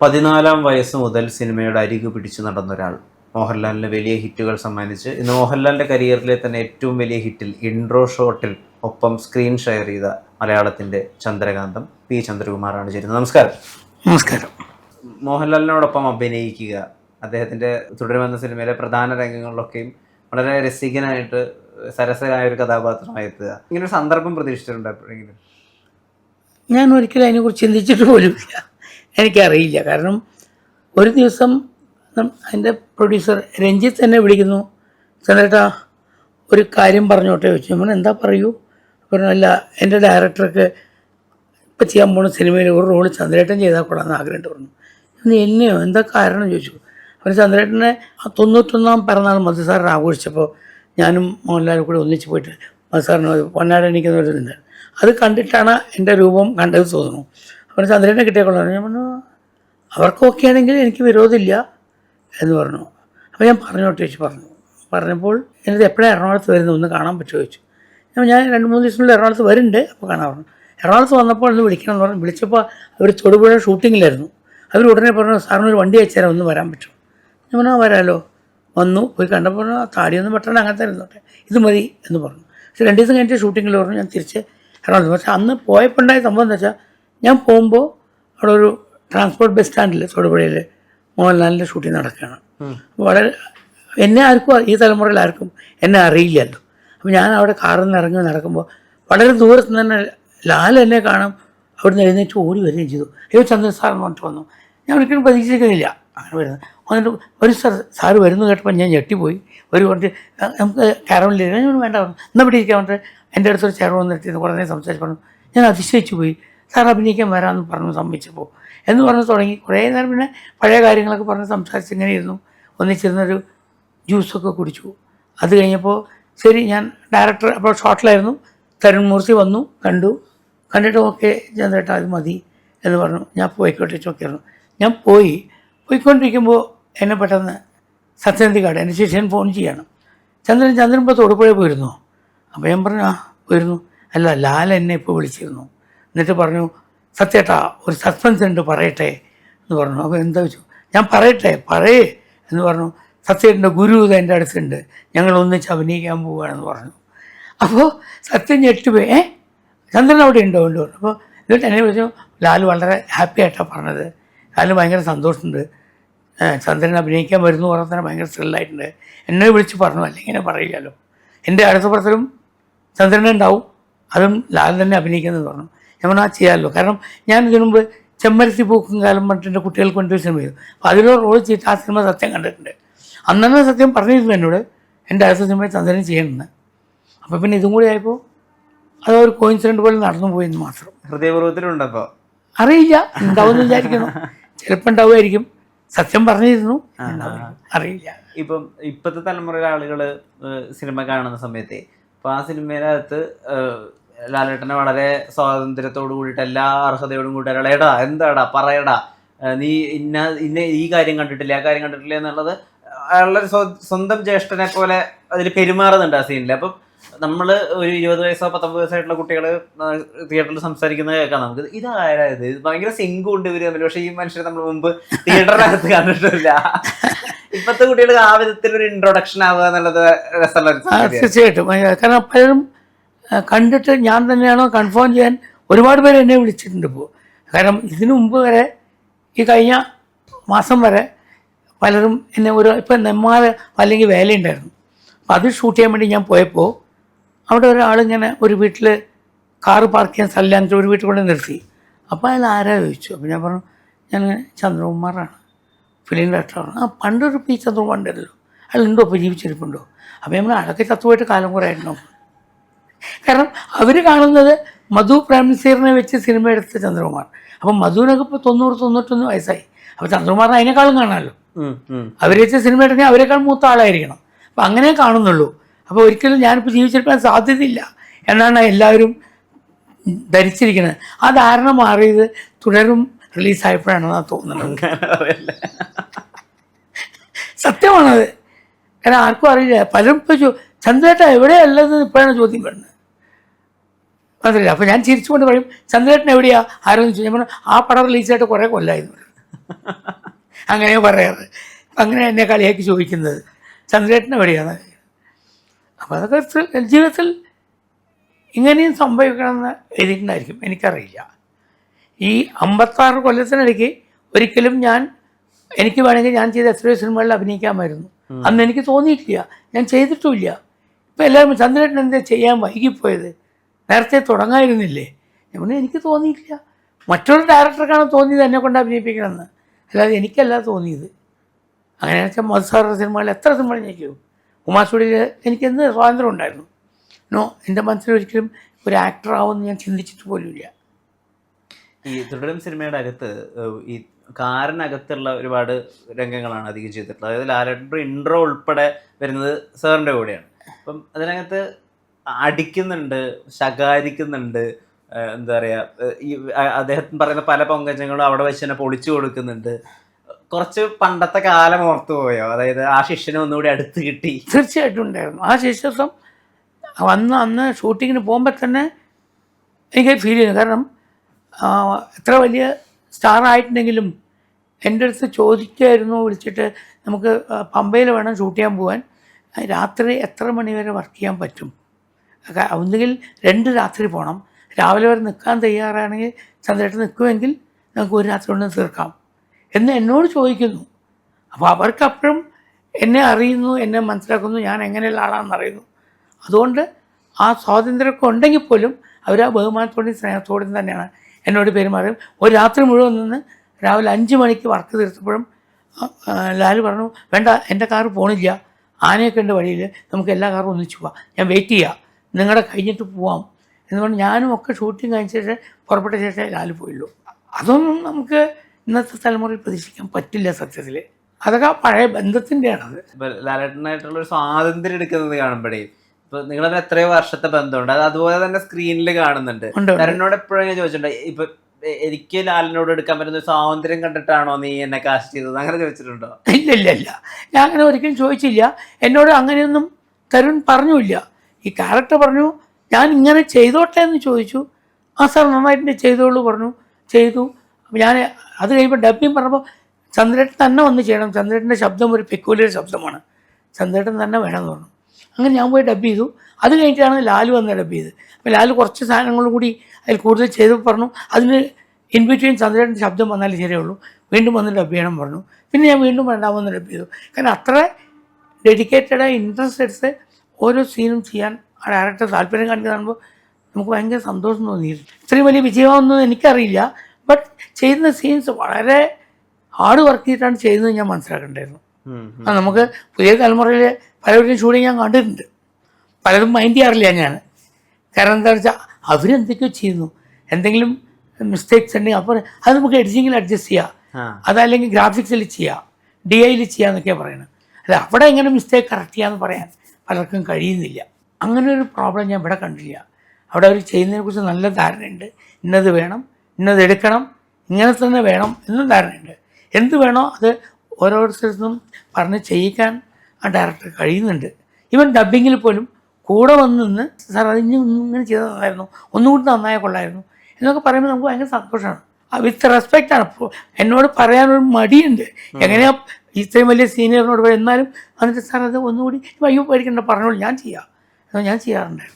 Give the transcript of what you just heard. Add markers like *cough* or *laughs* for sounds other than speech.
പതിനാലാം വയസ്സ് മുതൽ സിനിമയുടെ അരികു പിടിച്ചു നടന്ന ഒരാൾ മോഹൻലാലിന് വലിയ ഹിറ്റുകൾ സമ്മാനിച്ച് ഇന്ന് മോഹൻലാലിന്റെ കരിയറിലെ തന്നെ ഏറ്റവും വലിയ ഹിറ്റിൽ ഇൻട്രോ ഷോട്ടിൽ ഒപ്പം സ്ക്രീൻ ഷെയർ ചെയ്ത മലയാളത്തിന്റെ ചന്ദ്രകാന്തം പി ചന്ദ്രകുമാറാണ് ചേരുന്നത്. നമസ്കാരം. നമസ്കാരം. മോഹൻലാലിനോടൊപ്പം അഭിനയിക്കുക അദ്ദേഹത്തിന്റെ തുടരുമെന്ന സിനിമയിലെ പ്രധാന രംഗങ്ങളിലൊക്കെയും വളരെ രസികനായിട്ട് സരസനായ ഒരു കഥാപാത്രമായി എത്തുക. ഇങ്ങനെ ഒരു സന്ദർഭം പ്രതീക്ഷിച്ചിട്ടുണ്ട് എപ്പോഴെങ്കിലും? ഞാൻ ഒരിക്കലും അതിനെക്കുറിച്ച് ചിന്തിച്ചിട്ട് പോലുമില്ല. എനിക്കറിയില്ല. കാരണം ഒരു ദിവസം എന്റെ പ്രൊഡ്യൂസർ രഞ്ജിത്ത് എന്നെ വിളിക്കുന്നു. ചന്ദ്രേട്ടാ ഒരു കാര്യം പറഞ്ഞോട്ടെ? ചോദിച്ചു. നമ്മൾ എന്താ പറയൂ? പറഞ്ഞു അല്ല എന്റെ ഡയറക്ടർക്ക് ഇപ്പം ചെയ്യാൻ പോകുന്ന സിനിമയിൽ ഒരു റോൾ ചന്ദ്രേട്ടൻ ചെയ്താൽ കൂടാന്ന് ആഗ്രഹമുണ്ട് പറഞ്ഞു. ഇന്ന് എന്നെയോ? എന്താ കാരണം? ചോദിച്ചു. അവർ ചന്ദ്രേട്ടനെ ആ തൊണ്ണൂറ്റൊന്നാം പിറന്നാൾ മധു സാറിന് ആഘോഷിച്ചപ്പോൾ ഞാനും മോഹൻലാലും കൂടി ഒന്നിച്ച് പോയിട്ട് മധു സാറിന് പൊന്നാട എണീക്കുന്ന ഒരു അത് കണ്ടിട്ടാണ് എന്റെ രൂപം കണ്ടത് തോന്നുന്നു. അവർ ചന്ദ്രേട്ടനെ കിട്ടിയ കൊള്ളാം ഞാൻ പറഞ്ഞു അവർക്ക് ഓക്കെ ആണെങ്കിൽ എനിക്ക് വിരോധമില്ല എന്ന് പറഞ്ഞു. അപ്പോൾ ഞാൻ പറഞ്ഞു ചോദിച്ചു പറഞ്ഞു. പറഞ്ഞപ്പോൾ എന്നിട്ട് എപ്പോഴാണ് എറണാകുളത്ത് വരുന്നത്? ഒന്ന് കാണാൻ പറ്റുമോ ചോദിച്ചു. ഞാൻ രണ്ട് മൂന്ന് ദിവസത്തിനുള്ളിൽ എറണാകുളത്ത് വരുന്നുണ്ട്. അപ്പോൾ കാണാൻ പറഞ്ഞു. എറണാകുളത്ത് വന്നപ്പോൾ ഒന്ന് വിളിക്കണം എന്ന് പറഞ്ഞു. വിളിച്ചപ്പോൾ അവർ തൊടുപുഴ ഷൂട്ടിങ്ങിലായിരുന്നു. അവർ ഉടനെ പറഞ്ഞു സാറിന് ഒരു വണ്ടി അയച്ചുതരാം ഒന്ന് വരാൻ പറ്റും ഞാൻ പറഞ്ഞു "ആ, വരാമല്ലോ വന്നു. പോയി കണ്ടപ്പോൾ പറഞ്ഞു, "ആ, താടിയൊന്നും പെട്ടെന്ന് അങ്ങനെ തന്നെ ഇരുന്നോട്ടെ ഇത് മതി എന്ന് പറഞ്ഞു. പക്ഷേ രണ്ട് ദിവസം കഴിഞ്ഞിട്ട് ഷൂട്ടിങ്ങിൽ പറഞ്ഞു ഞാൻ തിരിച്ച് എറണാകുളത്ത്. പക്ഷേ അന്ന് പോയപ്പോൾ ഉണ്ടായ സംഭവം എന്ന് വെച്ചാൽ ഞാൻ പോകുമ്പോൾ അവിടെ ഒരു ട്രാൻസ്പോർട്ട് ബസ് സ്റ്റാൻഡിൽ തൊടുപുഴയിൽ മോഹൻലാലിന്റെ ഷൂട്ടിംഗ് നടക്കുകയാണ്. വളരെ എന്നെ ആർക്കും ഈ തലമുറയിൽ ആർക്കും എന്നെ അറിയില്ലല്ലോ. അപ്പോൾ ഞാൻ അവിടെ കാറിൽ നിന്ന് ഇറങ്ങി നടക്കുമ്പോൾ വളരെ ദൂരത്ത് നിന്ന് തന്നെ ലാൽ എന്നെ കാണാം. അവിടുന്ന് എഴുന്നേറ്റ് ഓടി വരികയും ചെയ്തു. അയ്യോ ചന്ദ്രൻ സാർ എന്ന് പറഞ്ഞിട്ട് വന്നു. ഞാൻ ഒരിക്കലും പ്രതീക്ഷിക്കുന്നില്ല അങ്ങനെ വരുന്നത് വന്നിട്ട് ഒരു സാർ സാറ് വരുന്നു കേട്ടപ്പോൾ ഞാൻ ഞെട്ടിപ്പോയി. ഒരു പറഞ്ഞിട്ട് നമുക്ക് കാരവനിൽ ഞാൻ വേണ്ട എന്നാൽ ഇവിടെ ഇരിക്കാൻ പറഞ്ഞിട്ട് എന്റെ അടുത്തൊരു ചേർന്ന് വന്നിട്ട് കുറേ നേരം സംസാരിച്ചു പറഞ്ഞു. ഞാൻ അതിശയിച്ചു പോയി സാർ അഭിനയിക്കാൻ വരാമെന്ന് പറഞ്ഞു സമ്മതിച്ചപ്പോൾ എന്ന് പറഞ്ഞ് തുടങ്ങി. കുറേ നേരം പിന്നെ പഴയ കാര്യങ്ങളൊക്കെ പറഞ്ഞ് സംസാരിച്ച് ഇങ്ങനെ ഇരുന്നു ഒന്നിച്ചിരുന്നൊരു ജ്യൂസൊക്കെ കുടിച്ചു. അത് കഴിഞ്ഞപ്പോൾ ശരി ഞാൻ ഡയറക്ടർ അപ്പോൾ ഷോട്ടിലായിരുന്നു. തരുൺ മൂർത്തി വന്നു കണ്ടു. കണ്ടിട്ട് ഓക്കെ ചന്ദ്രേട്ടാ അത് മതി എന്ന് പറഞ്ഞു. ഞാൻ പോയിക്കോട്ടെ ചോക്കിയായിരുന്നു ഞാൻ പോയി. പോയിക്കൊണ്ടിരിക്കുമ്പോൾ എന്നെ പെട്ടെന്ന് സത്യനന്ദിക്കാട് എന്റെ ശിഷ്യൻ ഫോൺ ചെയ്യണം. ചന്ദ്രൻ ചന്ദ്രൻ ഇപ്പോൾ തൊടുപുഴ പോയിരുന്നു. അപ്പോൾ ഞാൻ പറഞ്ഞു ആ പോയിരുന്നു. അല്ല ലാൽ എന്നെ ഇപ്പോൾ വിളിച്ചിരുന്നു. എന്നിട്ട് പറഞ്ഞു സത്യേട്ടാ ഒരു സസ്പെൻസ് ഉണ്ട് പറയട്ടെ എന്ന് പറഞ്ഞു. അപ്പോൾ എന്താ വെച്ചു? ഞാൻ പറയട്ടെ പറയേ എന്ന് പറഞ്ഞു. സത്യേട്ടന്റെ ഗുരു ഇത് എന്റെ അടുത്തുണ്ട്. ഞങ്ങൾ ഒന്നിച്ച് അഭിനയിക്കാൻ പോവുകയാണെന്ന് പറഞ്ഞു. അപ്പോൾ സത്യം ഞെട്ടുപോയി ഏ? ചന്ദ്രൻ അവിടെ ഉണ്ടോ? ഉണ്ട് അപ്പോൾ എന്നിട്ട് എന്നെ വിളിച്ചു. ലാൽ വളരെ ഹാപ്പി ആയിട്ടാണ് പറഞ്ഞത്. ലാലിന് ഭയങ്കര സന്തോഷമുണ്ട്. ചന്ദ്രൻ അഭിനയിക്കാൻ വരുന്നു പറഞ്ഞാൽ തന്നെ ഭയങ്കര ത്രില്ലായിട്ടുണ്ട് എന്നെ വിളിച്ച് പറഞ്ഞു അല്ലെങ്കിൽ ഇങ്ങനെ പറയില്ലല്ലോ. എന്റെ അടുത്ത പടത്തിലും ചന്ദ്രൻ ഉണ്ടാവും അതും ലാൽ തന്നെ അഭിനയിക്കുന്നത് പറഞ്ഞു. ഞാൻ പറഞ്ഞു ആ ചെയ്യാമല്ലോ കാരണം ഞാൻ ഇതിനു മുമ്പ് ചെമ്മരത്തി പൂക്കും കാലം പറഞ്ഞിട്ട് കുട്ടികൾക്ക് വേണ്ടി സിനിമ ചെയ്തു. അപ്പോൾ അതിലോ റോൾ ചെയ്തിട്ട് ആ സിനിമ സത്യം കണ്ടിട്ടുണ്ട്. അന്ന് സത്യം പറഞ്ഞിരുന്നു എന്നോട് എന്റെ അടുത്ത സിനിമ ചന്ദ്രൻ ചെയ്യണമെന്ന്. അപ്പോൾ പിന്നെ ഇതും കൂടി ആയപ്പോൾ അത് ഒരു കോയിൻസിഡന്റ് പോലെ നടന്നു പോയെന്ന് മാത്രം. ഹൃദയപൂർവത്തിലുണ്ടപ്പോൾ അറിയില്ല. ഉണ്ടാവുമെന്ന് വിചാരിക്കുന്നു. ചിലപ്പോൾ ഉണ്ടാവുമായിരിക്കും. സത്യം പറഞ്ഞിരുന്നു. അറിയില്ല. ഇപ്പം ഇപ്പോഴത്തെ തലമുറയിലെ ആളുകൾ സിനിമ കാണുന്ന സമയത്തെ അപ്പോൾ ആ സിനിമയിനകത്ത് ലാലേട്ടനെ വളരെ സ്വാതന്ത്ര്യത്തോടു കൂടിയിട്ട് എല്ലാ അർഹതയോടും കൂടി എടാ എന്താടാ പറയടാ നീ ഇന്ന ഇന്ന ഈ കാര്യം കണ്ടിട്ടില്ല ആ കാര്യം കണ്ടിട്ടില്ല എന്നുള്ളത് അയാളുടെ സ്വ- സ്വന്തം ജ്യേഷ്ഠനെ പോലെ അതിൽ പെരുമാറുന്നുണ്ട് ആ സീനിൽ. അപ്പം നമ്മൾ ഒരു ഇരുപത് വയസ്സോ പത്തൊമ്പത് വയസ്സായിട്ടുള്ള കുട്ടികൾ തിയേറ്ററിൽ സംസാരിക്കുന്നത് കേൾക്കാം നമുക്ക്. ഇതായത് ഇത് ഭയങ്കര സിങ്ക് ഉണ്ട് ഇവർ തമ്മിൽ. പക്ഷേ ഈ മനുഷ്യരെ നമ്മൾ മുമ്പ് തിയേറ്ററിനകത്ത് കണ്ടിട്ടില്ല. ഇപ്പത്തെ കുട്ടികൾക്ക് ആ വിധത്തിൽ ഒരു ഇൻട്രൊഡക്ഷൻ ആവുക എന്നുള്ളത് രസമുള്ള തീർച്ചയായിട്ടും. കാരണം പലരും കണ്ടിട്ട് ഞാൻ തന്നെയാണോ കൺഫേം ചെയ്യാൻ ഒരുപാട് പേര് എന്നെ വിളിച്ചിട്ടുണ്ട് ഇപ്പോൾ കാരണം ഇതിനു മുമ്പ് വരെ ഈ കഴിഞ്ഞ മാസം വരെ പലരും എന്നെ ഒരു ഇപ്പം നെന്മാറ അല്ലെങ്കിൽ വേലയുണ്ടായിരുന്നു അപ്പം അത് ഷൂട്ട് ചെയ്യാൻ വേണ്ടി ഞാൻ പോയപ്പോൾ അവിടെ ഒരാളിങ്ങനെ ഒരു വീട്ടിൽ കാറ് പാർക്ക് ചെയ്യാൻ സ്ഥലമില്ലാന്നിട്ട് ഒരു വീട്ടിൽ കൊണ്ട് നിർത്തി. അപ്പോൾ അയാൾ ആരാ ചോദിച്ചു. അപ്പോൾ ഞാൻ പറഞ്ഞു ഞാൻ ചന്ദ്രകുമാറാണ്. ഫിലിം ഡയറക്ടറാണ് ആ പണ്ടൊരു പി ചന്ദ്രകുമാർ ഉണ്ടല്ലോ അയാൾ ഇപ്പോൾ ജീവിച്ചിരിപ്പുണ്ടോ? അപ്പോൾ നമ്മൾ അടക്കി ചത്തുപോയിട്ട് കാലം കുറേ ആയിരുന്നു കാരണം അവർ കാണുന്നത് മധു പ്രേംസീറിനെ വെച്ച് സിനിമ എടുത്ത ചന്ദ്രകുമാർ. അപ്പം മധുവിനൊക്കെ ഇപ്പോൾ തൊണ്ണൂറ് തൊണ്ണൂറ്റൊന്ന് വയസ്സായി. അപ്പോൾ ചന്ദ്രകുമാറിനെ അതിനേക്കാളും കാണാമല്ലോ. വെച്ച് അവർ വെച്ച സിനിമ എടുത്താൽ അവരെക്കാൾ മൂത്ത ആളായിരിക്കണം. അപ്പം അങ്ങനെ കാണുന്നുള്ളൂ. അപ്പോൾ ഒരിക്കലും ഞാനിപ്പോൾ ജീവിച്ചിരിക്കാൻ സാധ്യതയില്ല എന്നാണ് എല്ലാവരും ധരിച്ചിരിക്കുന്നത്. ആ ധാരണ മാറിയത് തുടരും റിലീസായപ്പോഴാണെന്നാണ് തോന്നുന്നത്. സത്യമാണത്. കാരണം ആർക്കും അറിയില്ല. പലരും ഇപ്പോൾ ചന്ദ്രേട്ട എവിടെയല്ലെന്ന് ഇപ്പോഴാണ് ചോദ്യം വരുന്നത്? മനസ്സിലായി അപ്പോൾ ഞാൻ ചിരിച്ചുകൊണ്ട് പറയും ചന്ദ്രേട്ടൻ എവിടെയാ? ആരെന്ന് ചോദിച്ചു. ഞാൻ പറഞ്ഞു ആ പടം റിലീസായിട്ട് കുറേ കൊല്ലായിരുന്നു *laughs* അങ്ങനെ പറയാറ്. അങ്ങനെ എന്നെ കളിയാക്കി ചോദിക്കുന്നത് ചന്ദ്രേട്ടൻ എവിടെയാണ് അപ്പോൾ അതൊക്കെ ജീവിതത്തിൽ ഇങ്ങനെയും സംഭവിക്കണമെന്ന് എഴുതിയിട്ടുണ്ടായിരിക്കും. എനിക്കറിയില്ല. ഈ അമ്പത്താറ് കൊല്ലത്തിനിടയ്ക്ക് ഒരിക്കലും ഞാൻ എനിക്ക് വേണമെങ്കിൽ ഞാൻ ചെയ്ത എത്രയോ സിനിമകളിൽ അഭിനയിക്കാമായിരുന്നു. അന്ന് എനിക്ക് തോന്നിയിട്ടില്ല. ഞാൻ ചെയ്തിട്ടുമില്ല. ഇപ്പം എല്ലാവരും ചന്ദ്രേട്ടൻ എന്താ ചെയ്യാൻ വൈകിപ്പോയത്? നേരത്തെ തുടങ്ങായിരുന്നില്ലേ? പറഞ്ഞു, എനിക്ക് തോന്നിയിട്ടില്ല. മറ്റൊരു ഡയറക്ടർക്കാണ് തോന്നിയത് എന്നെ കൊണ്ട് അഭിനയിപ്പിക്കണമെന്ന്. അല്ലാതെ എനിക്കല്ല തോന്നിയത്. അങ്ങനെ വെച്ചാൽ മധുസാറുടെ സിനിമകൾ എത്ര സിനിമകൾ ഞാൻ ചെയ്തു ഉമാസുടിയിൽ എനിക്ക് എന്ത് സ്വാതന്ത്ര്യം ഉണ്ടായിരുന്നു? നോ എന്റെ മനസ്സിൽ ഒരിക്കലും ഒരു ആക്ടർ ആവുമെന്ന് ഞാൻ ചിന്തിച്ചിട്ട് പോലുമില്ല. ഈ തുടരും സിനിമയുടെ അകത്ത് ഈ കാറിനകത്തുള്ള ഒരുപാട് രംഗങ്ങളാണ് അധികം ചെയ്തിട്ടുള്ളത്. അതായത് ലാലേട്ടന്റെ ഇൻട്രോ ഉൾപ്പെടെ വരുന്നത് സാറിന്റെ കൂടെയാണ്. അപ്പം അതിനകത്ത് അടിക്കുന്നുണ്ട് ശകാരിക്കുന്നുണ്ട് എന്താ പറയുക ഈ അദ്ദേഹത്തിന് പറയുന്ന പല പൊങ്കജങ്ങളും അവിടെ വെച്ച് തന്നെ പൊളിച്ചു കൊടുക്കുന്നുണ്ട്. കുറച്ച് പണ്ടത്തെ കാലം ഓർത്തു പോയോ? അതായത് ആ ശിഷ്യനെ ഒന്നുകൂടി അടുത്ത് കിട്ടി. തീർച്ചയായിട്ടും ഉണ്ടായിരുന്നു. ആ ശിഷ്യത്വം വന്ന് അന്ന് ഷൂട്ടിങ്ങിന് പോകുമ്പോൾ തന്നെ എനിക്ക് ഫീൽ ചെയ്യുന്നു. കാരണം എത്ര വലിയ സ്റ്റാർ ആയിട്ടുണ്ടെങ്കിലും എന്റെ അടുത്ത് ചോദിക്കുമായിരുന്നു വിളിച്ചിട്ട് നമുക്ക് പമ്പയിൽ വേണം ഷൂട്ട് ചെയ്യാൻ പോകാൻ രാത്രി എത്ര മണി വരെ വർക്ക് ചെയ്യാൻ പറ്റും? ഒന്നുകിൽ രണ്ട് രാത്രി പോകണം രാവിലെ വരെ നിൽക്കാൻ തയ്യാറാണെങ്കിൽ ചന്ദ്രേട്ടൻ നിൽക്കുമെങ്കിൽ നമുക്ക് ഒരു രാത്രി കൊണ്ട് തീർക്കാം. എന്ന് എന്നോട് ചോദിക്കുന്നു. അപ്പോൾ അവർക്ക് അപ്പോഴും എന്നെ അറിയുന്നു എന്നെ മനസ്സിലാക്കുന്നു ഞാൻ എങ്ങനെയുള്ള ആളാണെന്ന് അറിയുന്നു. അതുകൊണ്ട് ആ സ്വാതന്ത്ര്യമൊക്കെ ഉണ്ടെങ്കിൽ പോലും അവർ ആ ബഹുമാനത്തോടെയും സ്നേഹത്തോടെയും തന്നെയാണ് എന്നോട് പെരുമാറും ഒരു രാത്രി മുഴുവൻ നിന്ന് രാവിലെ അഞ്ച് മണിക്ക് വർക്ക് തീർത്തപ്പോഴും ആ, പറഞ്ഞു വേണ്ട എന്റെ കാറ് പോണില്ല. ആനയൊക്കെ ഉണ്ട് വഴിയിൽ നമുക്ക് എല്ലാ കാറും ഒന്നിച്ച് പോവാം. ഞാൻ വെയിറ്റ് ചെയ്യാം. നിങ്ങളുടെ കഴിഞ്ഞിട്ട് പോവാം. എന്ന് പറഞ്ഞ് ഞാനും ഒക്കെ ഷൂട്ടിംഗ് കഴിഞ്ഞ ശേഷം പുറപ്പെട്ട ശേഷം ലാൽ പോയുള്ളൂ. അതൊന്നും നമുക്ക് ഇന്നത്തെ തലമുറയിൽ പ്രതീക്ഷിക്കാൻ പറ്റില്ല സത്യത്തിൽ അതൊക്കെ ആ പഴയ ബന്ധത്തിന്റെയാണത് ലാലേട്ടനായിട്ടുള്ള ഒരു സ്വാതന്ത്ര്യം എടുക്കുന്നത് കാണുമ്പോഴേ ഇപ്പൊ നിങ്ങളെ എത്രയോ വർഷത്തെ ബന്ധമുണ്ട്. അത് അതുപോലെ തന്നെ സ്ക്രീനിൽ കാണുന്നുണ്ട്. എപ്പോഴും ഞാൻ ചോദിച്ചിട്ടുണ്ട്? ഇപ്പൊ എനിക്ക് ലാലിനോട് എടുക്കാൻ പറ്റുന്ന സ്വാതന്ത്ര്യം കണ്ടിട്ടാണോ നീ എന്നെ കാസ്റ്റ് ചെയ്തത്? അങ്ങനെ ചോദിച്ചിട്ടുണ്ടോ? ഇല്ല ഇല്ല ഇല്ല. ഞാൻ അങ്ങനെ ഒരിക്കലും ചോദിച്ചില്ല. എന്നോട് അങ്ങനെയൊന്നും തരുൺ പറഞ്ഞില്ല ഈ ക്യാരക്ടർ പറഞ്ഞു ഞാൻ ഇങ്ങനെ ചെയ്തോട്ടെ എന്ന് ചോദിച്ചു. ആ സാർ നന്നായിട്ട് ചെയ്തോളൂ പറഞ്ഞു. ചെയ്തു. ഞാൻ അത് കഴിയുമ്പോൾ ഡബ്ബിങ് പറഞ്ഞപ്പോൾ ചന്ദ്രേട്ടൻ തന്നെ വന്ന് ചെയ്യണം. ചന്ദ്രേട്ടന്റെ ശബ്ദം ഒരു പെക്കൂലിയർ ശബ്ദമാണ്. ചന്ദ്രേട്ടൻ തന്നെ വേണം എന്ന് പറഞ്ഞു. അങ്ങനെ ഞാൻ പോയി ഡബ് ചെയ്തു. അത് കഴിഞ്ഞിട്ടാണ് ലാൽ വന്ന് ഡബ് ചെയ്ത് അപ്പോൾ ലാൽ കുറച്ച് സാധനങ്ങളും കൂടി അതിൽ കൂടുതൽ ചെയ്തു പറഞ്ഞു. അതിന് ഇൻ ബിറ്റ്വീൻ ചന്ദ്രേട്ടന്റെ ശബ്ദം വന്നാലേ ശരിയുള്ളൂ വീണ്ടും വന്ന് ഡബ് ചെയ്യണം പറഞ്ഞു. പിന്നെ ഞാൻ വീണ്ടും രണ്ടാമത് ഡബ് ചെയ്തു. കാരണം അത്ര ഡെഡിക്കേറ്റഡായി ഇൻട്രസ്റ്റ് എടുത്ത് ഓരോ സീനും ചെയ്യാൻ ആ ഡയറക്ടർ താല്പര്യം കാണിക്കുന്ന കാണുമ്പോൾ നമുക്ക് ഭയങ്കര സന്തോഷം തോന്നിയിരുന്നു. ഇത്രയും വലിയ വിജയമാണെന്ന് എനിക്കറിയില്ല. ബട്ട് ചെയ്യുന്ന സീൻസ് വളരെ ഹാർഡ് വർക്ക് ചെയ്തിട്ടാണ് ചെയ്യുന്നത് ഞാൻ മനസ്സിലാക്കണ്ടായിരുന്നു. അത് നമുക്ക് പുതിയ തലമുറയിൽ പലവരുടെയും ഷൂട്ടിങ് ഞാൻ കണ്ടിട്ടുണ്ട്. പലതും മൈൻഡ് ചെയ്യാറില്ല ഞാൻ കാരണം എന്താ വെച്ചാൽ അവരെന്തൊക്കെയോ ചെയ്യുന്നു. എന്തെങ്കിലും മിസ്റ്റേക്സ് ഉണ്ടെങ്കിൽ അപ്പോൾ അത് നമുക്ക് എഡിറ്റിങ്ങിൽ അഡ്ജസ്റ്റ് ചെയ്യാം. അതല്ലെങ്കിൽ ഗ്രാഫിക്സിൽ ചെയ്യാം. ഡി ഐയിൽ ചെയ്യാന്നൊക്കെയാണ് പറയുന്നത് അല്ല അവിടെ എങ്ങനെ മിസ്റ്റേക്ക് കറക്റ്റ് ചെയ്യാന്ന് പറയാൻ പലർക്കും കഴിയുന്നില്ല. അങ്ങനെ ഒരു പ്രോബ്ലം ഞാൻ ഇവിടെ കണ്ടില്ല. അവിടെ അവർ ചെയ്യുന്നതിനെക്കുറിച്ച് നല്ല ധാരണയുണ്ട്. ഇന്നത് വേണം ഇന്നത് എടുക്കണം ഇങ്ങനെ തന്നെ വേണം എന്നും ധാരണയുണ്ട്. എന്ത് വേണോ അത് ഓരോരുത്തരും പറഞ്ഞ് ചെയ്യിക്കാൻ ആ ഡയറക്ടർ കഴിയുന്നുണ്ട്. ഈവൻ ഡബിങ്ങിൽ പോലും കൂടെ വന്ന് നിന്ന് സാർ അത് ഇനി ഇങ്ങനെ ചെയ്തതായിരുന്നു. ഒന്നും ഒന്നുകൂടി നന്നായ കൊള്ളായിരുന്നു. എന്നൊക്കെ പറയുമ്പോൾ നമുക്ക് ഭയങ്കര സന്തോഷമാണ്. വിത്ത് റെസ്പെക്റ്റ് ആണ്. എന്നോട് പറയാനൊരു മടിയുണ്ട്. എങ്ങനെയാ ഇത്രയും വലിയ സീനിയറിനോട് പറയും എന്നാലും വന്നിട്ട് സാർ അത് ഒന്നുകൂടി അയ്യോ പേടിക്കണ്ട പറഞ്ഞോളൂ. ഞാൻ ചെയ്യാം. ഞാൻ ചെയ്യാറുണ്ടായിരുന്നു